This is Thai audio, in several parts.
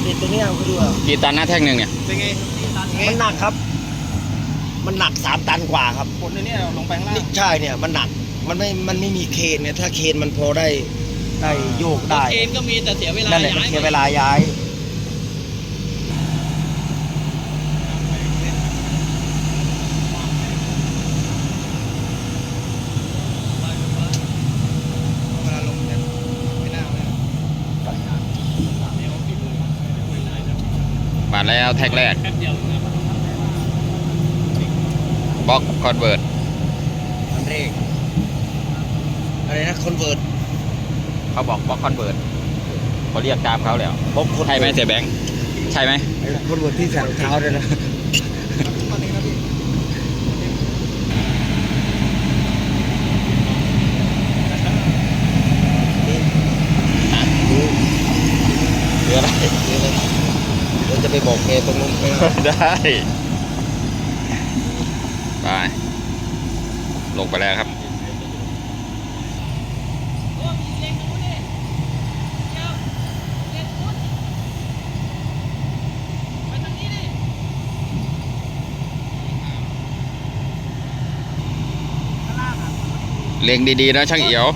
ประเด็นตรงเนี้ยคุณดูอะกี่ตันนะแท่งหนึ่งเนี่ยเป็นไงไงมันหนักครับ มันหนักสามตันกว่าครับคนในเนี่ยลงไปข้างล่าง นี่ใช่เนี่ยมันหนักมันไม่มันไม่มีเคนเนี่ยถ้าเคนมันพอได้ได้โยกได้เอ็นก็มีแต่เสียเวลานั่นแหละมันเสียเวลาย้าย เวลาลงเนี่ยไม่น่าเลย มาแล้วแท่งแรกแป๊บเดียวนะบล็อกคอนเวิร์ตอันเร่งอะไรนะคอนเวิร์ตเขาบอกบล็อกคอนเวิร์ตเขาเรียกตามเขาแล้วบล็อกใช่ไหมเสียแบงค์ใช่ไหมคอนเวิร์ตที่ใส่รองเท้าด้วยนะ ตอนนี้นะพี่ คืออะไร เดี๋ยวจะไปบอกแกตรงนู้น ได้ ไป ลงไปแล้วครับเล็งดีๆนะช่างเอียว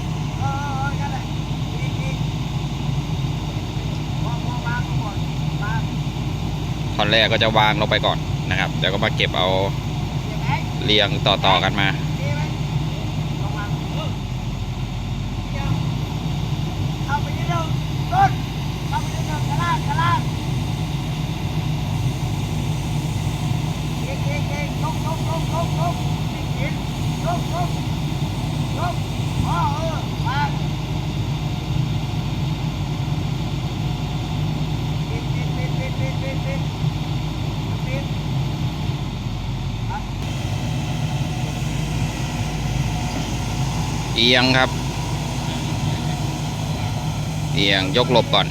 ท่อนแรกก็จะวางลงไปก่อนนะครับเดี๋ยวก็มาเก็บเอาเรียงต่อๆกันมาเก่งเก่งเก่งลงลงลงลงลงเงลงลง อียงครับ เอียงยกหลบก่อน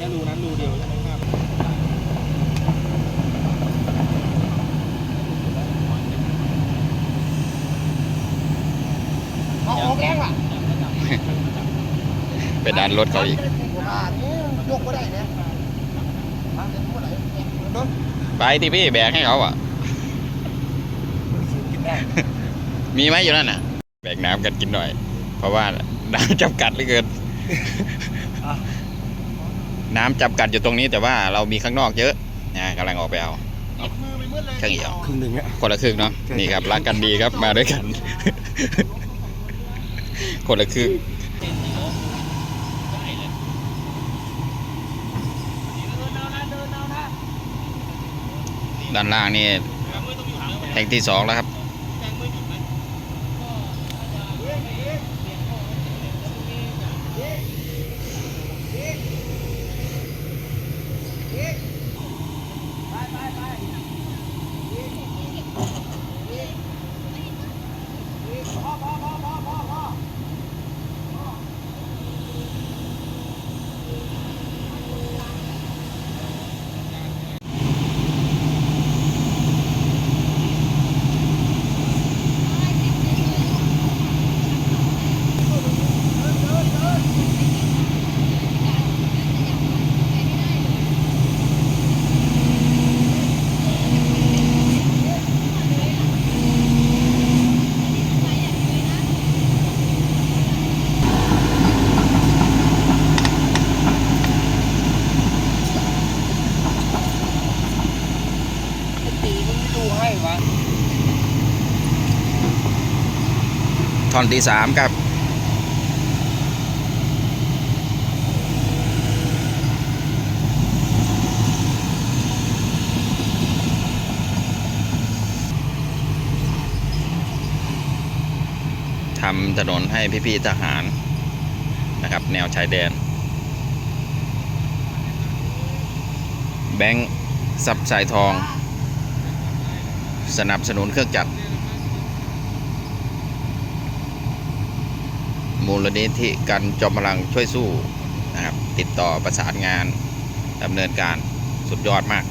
คือน้ำจะผ่านแค่รูนั้นรูเดียวใช่ไหมครับเอาออกแรงว่ะไปดันรถเขาอีกยกก็ได้เนี่ยทางเดินเมื่อไหร่เดินไปที่พี่แบกให้เขาอะ กินได้มีไหมอยู่นั่นน่ะ แบกน้ำกันกินหน่อย เพราะว่าน้ำจำกัดเหลือเกิน น้ำจำกัดอยู่ตรงนี้แต่ว่าเรามีข้างนอกเยอะนะกำลังออกไปเอาติดมือไปมืดเลยช่างเอี่ยวครึ่งหนึ่งอะคนละครึ่งเนาะนี่ครับรักกันดีครับมาด้วยกัน คนละครึ่งเดินเอานะเดินเอานะด้านล่างนี่แห่งที่สองแล้วครับ ไปไปไปพอพอพอพอพอพอ ตีมึงไม่ดูให้วะ ท่ อนที่สามครับทำถนนให้พี่ๆทหารนะครับ แนวชายแดน แบงค์ซับสายทอง สนับสนุนเครื่องจักร มูลนิธิกันจอมพลังช่วยสู้นะครับ ติดต่อประสานงานดำเนินการสุดยอดมาก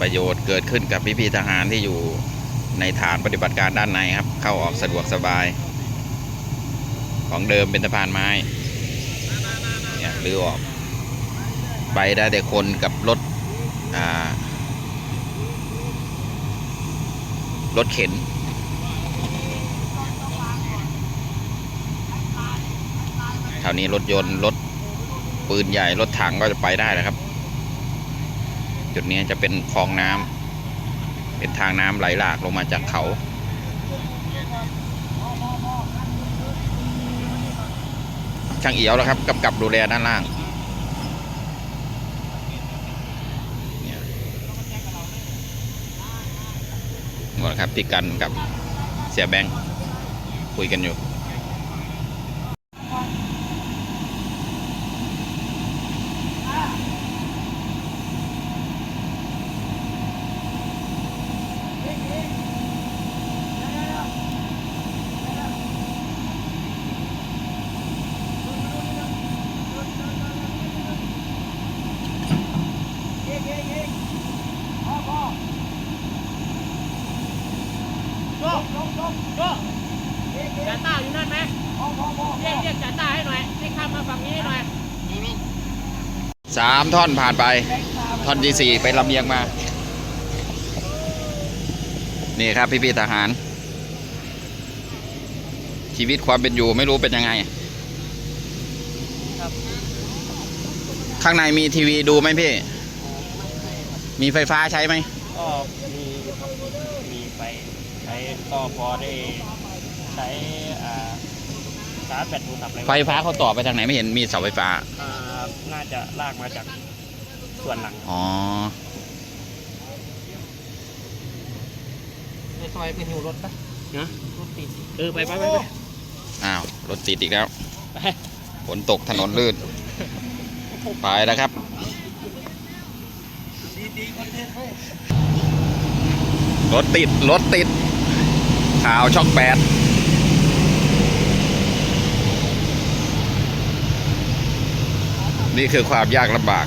ประโยชน์เกิดขึ้นกับพี่ๆทหารที่อยู่ในฐานปฏิบัติการด้านในครับ เข้าออกสะดวกสบาย ของเดิมเป็นสะพานไม้เนี่ยหรือออก ไปได้แต่คนกับรถ อ่า รถเข็น แถวนี้รถยนต์ รถปืนใหญ่ รถถังก็จะไปได้นะครับ จุดนี้จะเป็นคลองน้ำ เป็นทางน้ำไหลหลากลงมาจากเขาช่างเอียวแล้วครับกำกับดูแลด้านล่าง ครับ ที่กันกับเสียแบงค์คุยกันอยู่ เย้เย้เย้พอพอ โย ลงลงลง โย เย้เย้ จ่าต้าอยู่นั่นไหม พอพอพอ เรียกเรียกจ่าต้าให้หน่อยให้ข้ามมาฝั่งนี้ให้หน่อย สามท่ อนผ่านไป ท่อนที่สี่ไปลำเลียงมา นี่ครับพี่ๆทหาร ชีวิตความเป็นอยู่ไม่รู้เป็นยังไงครับข้างในมีทีวีดูไหมพี่ มีไฟฟ้าใช้ไหมก็มีครับมีไปใช้ก็พอได้ใช้อ่าชาร์จแบตโทรศัพท์อะไรไฟฟ้าเขาต่อไปทางไหนไม่เห็นมีเสาไฟฟ้า อ่าน่าจะลากมาจาก ส่วนหลังอ๋อในซอยเป็นอยู่รถปะนะรถติดเออไปไปไปไปอ้าวรถติดอีกแล้วไปฝนตกถนนลื่น ไปแล้วครับรถติด รถติด ข่าวช่องแปดนี่คือความยากลำบาก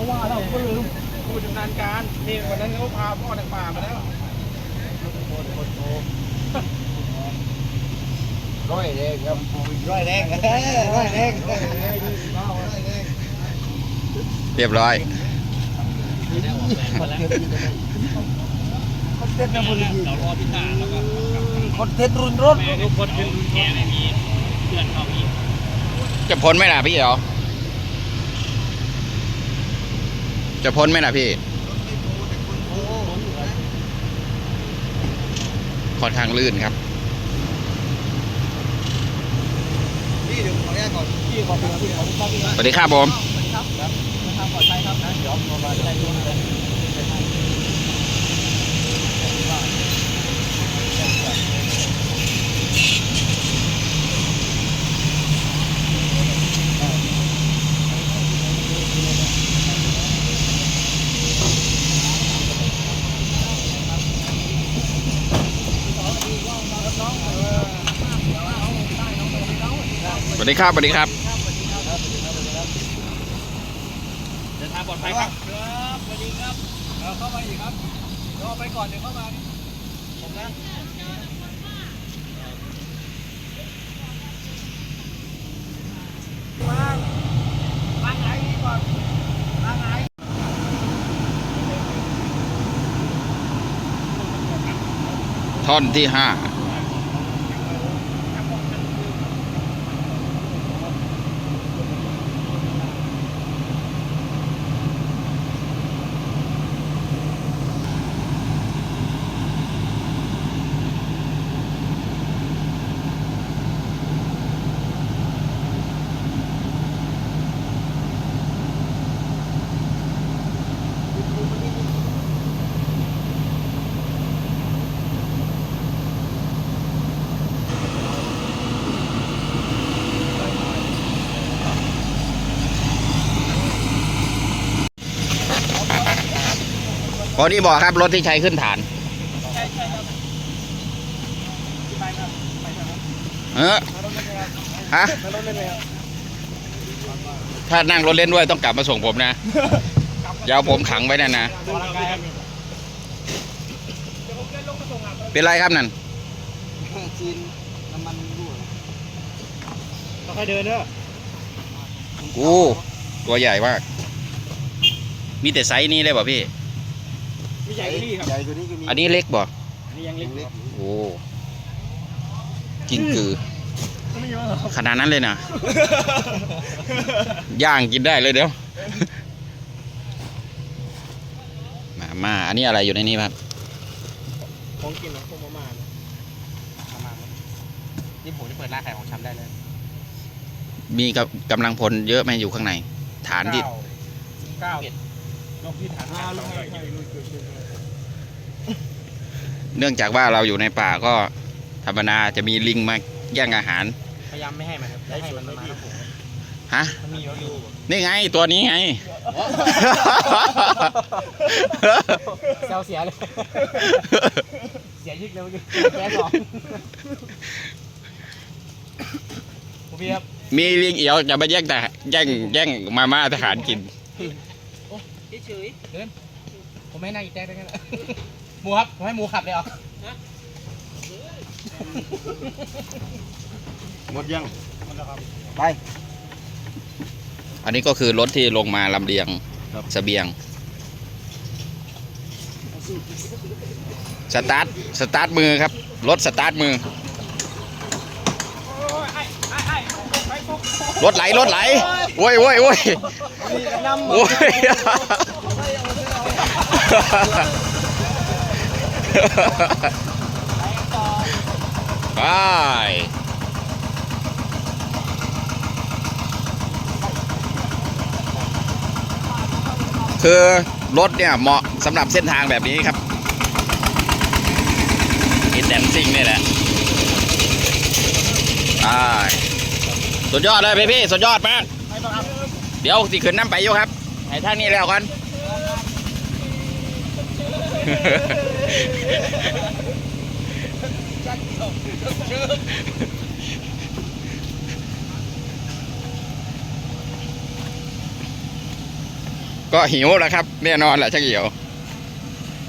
ก็ลืมผู้ชำนาญการนี่วันนั้นเขาพาพ่อทางป่ามาแล้วร้อยแรงครับร้อยแรงร้อยแรงเรียบร้อยคอนเทนต์นะบุรีเรารอพิธาแล้วก็คอนเทนต์รุนรถแม่ทุกคนแกไม่มีเพื่อนเขาอีกจะพ้นไหมล่ะพี่เหรอ จะพ้นไหมนะพี่ ค่อนข้างลื่นครับพี่เดี๋ยวขออนุญาตก่อนพี่ขอบคุณพี่ขอบคุณครับพี่สวัสดีครับผมครับครับทางปลอดภัยครับนะเดี๋ยวมามาได้ตัวนะ วัสดีครับสวัสดีครับเดินทางปลอดภัยครับครับสวัสดีครับเราเข้ามาอีกครับเดี๋ยวเอาไปก่อนเดี๋ยวเข้ามาผมนะวางวางไหนดีก่อนวางไหนท่อนที่ห้า อนี่บอกครับรถที่ใช้ขึ้นฐาน ใช่ใช่ครับไปครับไปครับเออมารถเล่นเลยครับฮะมารถเล่นเลยครับถ้านั่งรถเล่นด้วยต้องกลับมาส่งผมนะอย่าเอาผมขังไว้นั่นนะออกกำลังกายครับเป็นไรครับนั่นจีนน้ำมันรั่วค่อยเดินเด้อกูตัวใหญ่มาก มีแต่ไซส์นี้เลยป่ะพี่ มีใหญ่กว่านี่ครับ ใหญ่กว่านี้ก็มีอันนี้เล็กบ่อันนี้ยังเล็กเล็กโอ้กินคือ ไม่เยอะหรอกขนาดนั้นเลยนะ ย่างกินได้เลยเดี๋ยว มามาอันนี้อะไรอยู่ในนี้ครับ ของกินของพวกมาม่าเนี่ยประมาณนั้นนี่ผมจะเปิดร้านขายของชำได้เลยมีกำกำลังพลเยอะไหมอยู่ข้างใน ฐานที่ เก้าลงที่ฐานห้าลงไปใหญ่ลุยเกิดขึ้นเนื่องจากว่าเราอยู่ในป่าก็ธรรมดาจะมีลิงมาแย่งอาหารพยายามไม่ให้มันครับไม่ให้มันมาแล้วผมฮะมันมีอยู่อยู่นี่ไงตัวนี้ไงเซลเสียเลยเสียยึกเลยเมื่อกี้แก๊สสองผมพี่ครับมีลิงเอียวจะมาแย่งแต่แย่งแย่งมาม่าทหารกินเฉยเดินผมไม่ให้นั่งอีกแจ๊กได้แค่นั้นห มูครับผมให้หมูขับเลยเหรอหมดยังไปอันนี้ก็คือรถที่ลงมาลำเลียงครับเสบียง สตาร์ท สตาร์ทมือครับ รถสตาร์ทมือ รถไหล รถไหลโอ้ยโอ้ยโอ้ยโอ้ย ไปคือรถเนี่ยเหมาะสำหรับเส้นทางแบบนี้ครับอินแดนซิงนี่แหละไปสุดยอดเลยพี่พี่สุดยอดมากเดี๋ยวสิขึ้นน้ำไปอยู่ครับให้ทางนี้แล้วกัน ก็หิวแล้วครับแน่นอนแหละช่างเหี่ยว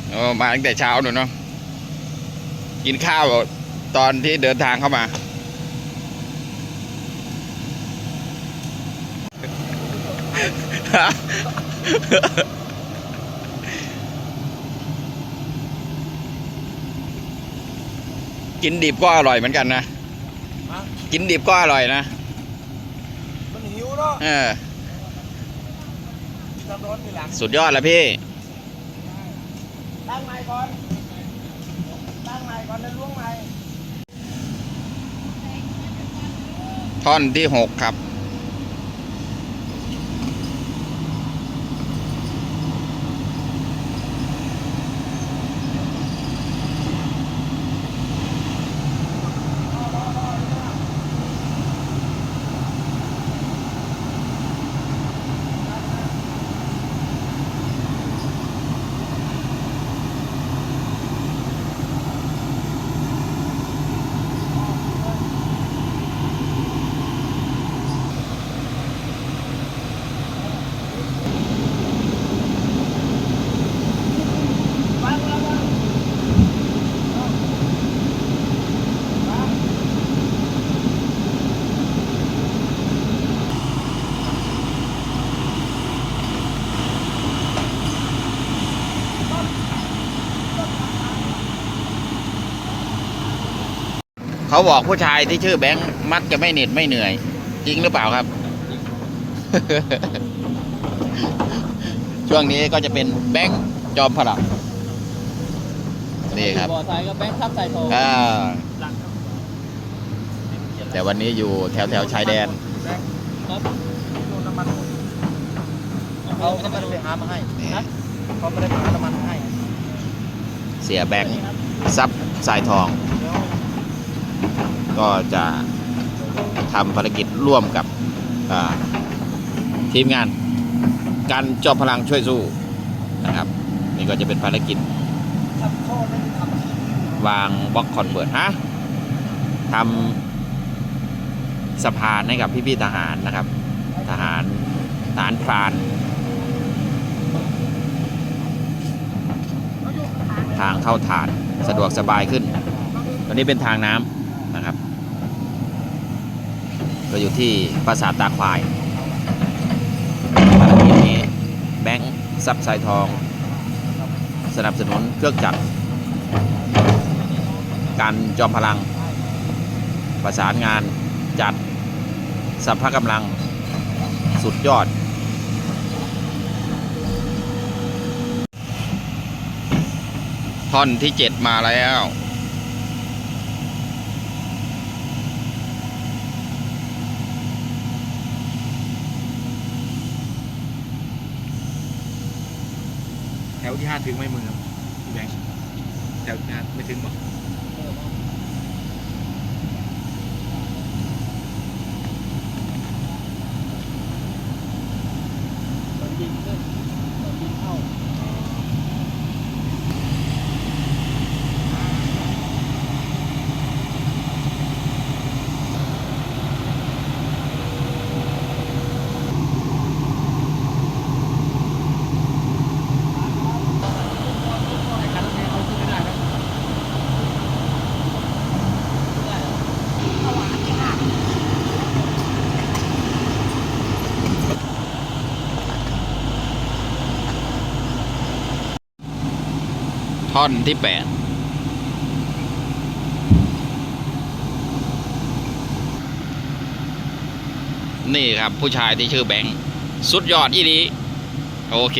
โอ้มาตั้งแต่เช้าหนูเนาะกินข้าวตอนที่เดินทางเข้ามา กินดิบก็อร่อยเหมือนกันนะ ฮะกินดิบก็อร่อยนะมันหิวเนาะเออทำร้อนทีหลังสุดยอดแล้วพี่ ตั้งใหม่ก่อน ตั้งใหม่ก่อนแล้วล้วงใหม่ท่อนที่หกครับ เขาบอกผู้ชายที่ชื่อแบงค์มักจะไม่เหน็ดไม่เหนื่อย จริงหรือเปล่าครับ ช่วงนี้ก็จะเป็นแบงค์จอมพลังนี่ครับบ่อทรายก็แบงค์ทับใส่ทองอ่าแต่วันนี้อยู่แถวแถวๆชายแดนครับดูน้ำมันเอาเขาไม่ไม่ได้ได้ไปไปหามาให้นี่นะเขาไม่ได้ไปหาน้ำมันให้ เสียแบงค์ซับสายทอง ก็จะทำภารกิจร่วมกับทีมงาน การจอมพลังช่วยสู้นะครับ นี่ก็จะเป็นภารกิจวางบล็อกคอนเวิร์ตฮะทำสะพานให้กับพี่ๆทหารนะครับ ทหารทหารพราน ทางเข้าฐานสะดวกสบายขึ้น ตอนนี้เป็นทางน้ำ นะครับก็อยู่ที่ปราสาทตาควายภารกิจนี้แบงค์ซับสายทอง สนับสนุนเครื่องจักร การจอมพลัง ประสานงานจัดสัพพะกำลังสุดยอด ท่อนที่เจ็ดมาแล้ว ถวที่ห้าถึงไม่มือครับพี่แบงค์แถวที่ห้าไม่ถึงหรอก ตอนยิงขึ้นตอนยิงเข้า ท่อนที่แปดนี่ครับผู้ชายที่ชื่อแบงค์สุดยอดอีดีโอเค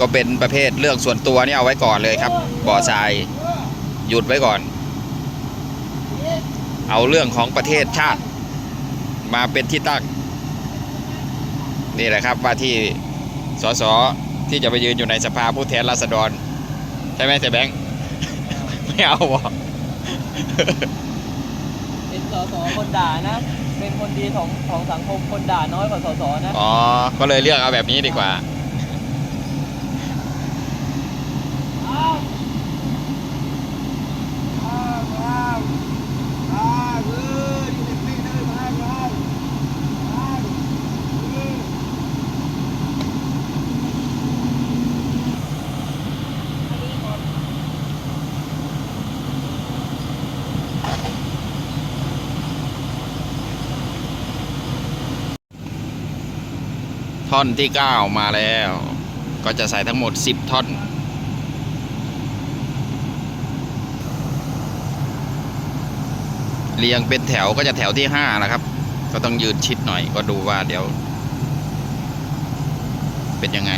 ก็เป็นประเภทเรื่องส่วนตัวนี่เอาไว้ก่อนเลยครับ บ่อทรายหยุดไว้ก่อน เอาเรื่องของประเทศชาติ มาเป็นที่ตั้ง นี่แหละครับว่าที่สสที่จะไปยืนอยู่ในสภาผู้แทนราษฎร ใช่ไหมแต่แบงค์ไม่เอาวะเป็นสสคนด่านะ เป็นคนดีของของสังคมคนด่าน้อยกว่าสสนะ อ๋อ ก็เลยเลือกเอาแบบนี้ดีกว่า อ้าวอ้าว ท่อนที่ 9 มาแล้ว ก็จะใส่ทั้งหมด 10 ท่อน เรียงเป็นแถวก็จะแถวที่ 5 นะครับ ก็ต้องยืนชิดหน่อยก็ดูว่าเดี๋ยว เป็นยังไง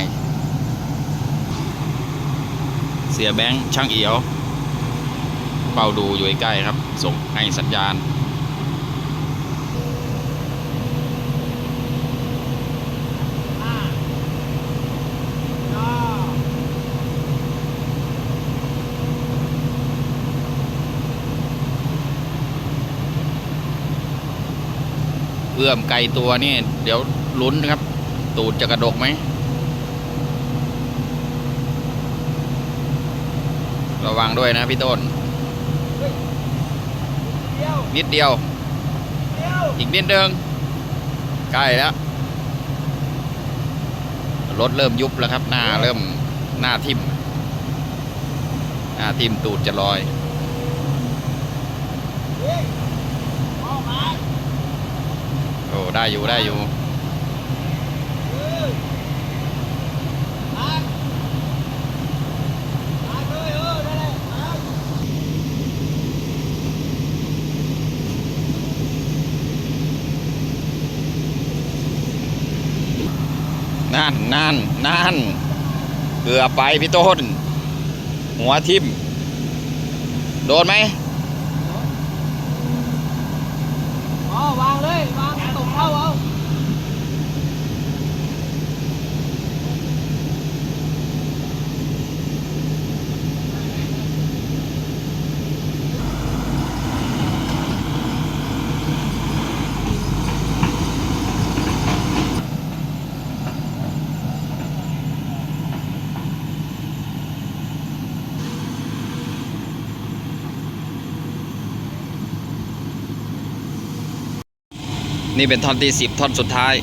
เสียแบงค์ช่างเอียวเฝ้าดูอยู่ใกล้ครับ ส่งให้สัญญาณ เอื้อมไกลตัวนี่ เดี๋ยวลุ้นนะครับ ตูดจะกระดกไหม ระวังด้วยนะพี่ต้น นิดเดียวเดียว อีกนิดเดิงใกล้แล้ว รถเริ่มยุบแล้วครับ หน้าเริ่มหน้าทิ่มหน้าทิ่มตูดจะลอย เฮ้ยออกมา โอ้ได้อยู่ได้อยู่นั่นนั่นนั่นเกือบไปพี่ต้น หัวทิ่มโดนไหม อ๋อวางเลยวางตกเข้าเอา นี่เป็นท่อนที่สิบท่อนสุดท้าย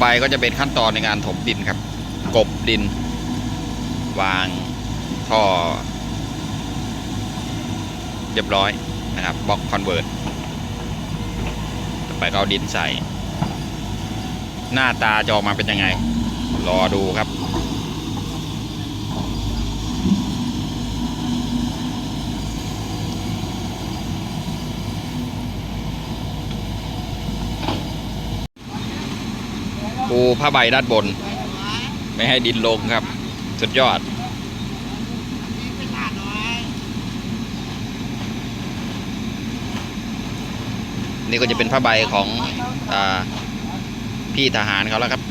ไปก็จะเป็นขั้นตอนในการถมดินครับ กบดิน วางท่อ เรียบร้อยนะครับบล็อกคอนเวิร์ตต่อไปก็เอาดินใส่ หน้าตาจะออกมาเป็นยังไง รอดูครับ ปูผ้าใบด้านบน ไม่ให้ดินลงครับ สุดยอด นี่ก็จะเป็นผ้าใบของอพี่ทหารเขาแล้วครับ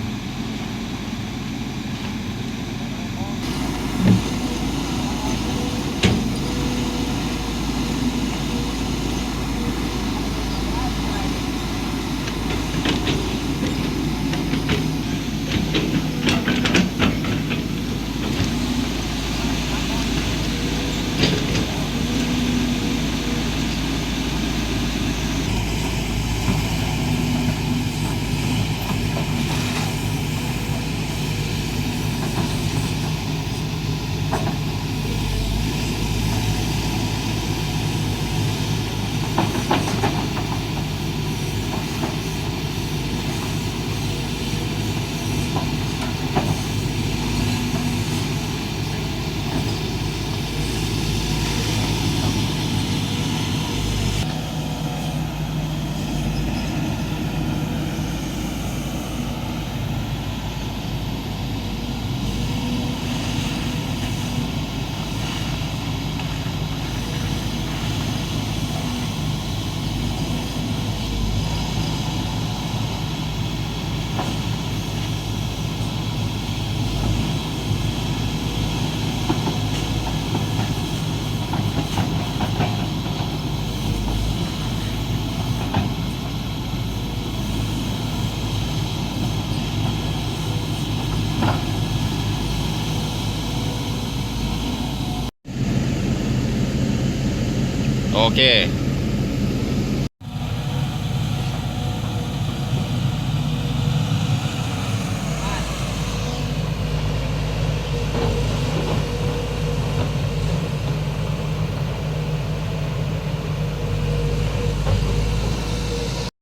โอเค